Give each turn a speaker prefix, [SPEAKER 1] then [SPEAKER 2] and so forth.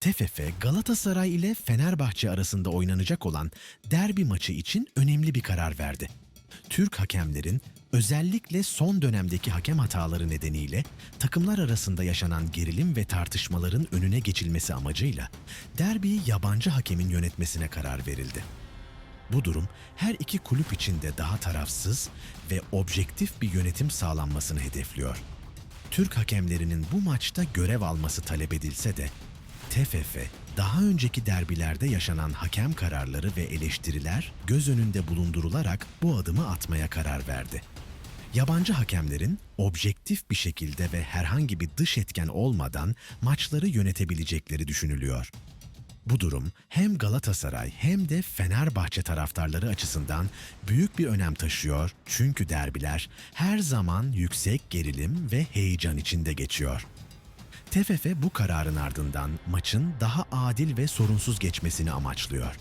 [SPEAKER 1] TFF Galatasaray ile Fenerbahçe arasında oynanacak olan derbi maçı için önemli bir karar verdi. Türk hakemlerin özellikle son dönemdeki hakem hataları nedeniyle takımlar arasında yaşanan gerilim ve tartışmaların önüne geçilmesi amacıyla derbiyi yabancı hakemin yönetmesine karar verildi. Bu durum her iki kulüp için de daha tarafsız ve objektif bir yönetim sağlanmasını hedefliyor. Türk hakemlerinin bu maçta görev alması talep edilse de TFF daha önceki derbilerde yaşanan hakem kararları ve eleştiriler göz önünde bulundurularak bu adımı atmaya karar verdi. Yabancı hakemlerin objektif bir şekilde ve herhangi bir dış etken olmadan maçları yönetebilecekleri düşünülüyor. Bu durum hem Galatasaray hem de Fenerbahçe taraftarları açısından büyük bir önem taşıyor çünkü derbiler her zaman yüksek gerilim ve heyecan içinde geçiyor. TFF bu kararın ardından maçın daha adil ve sorunsuz geçmesini amaçlıyor.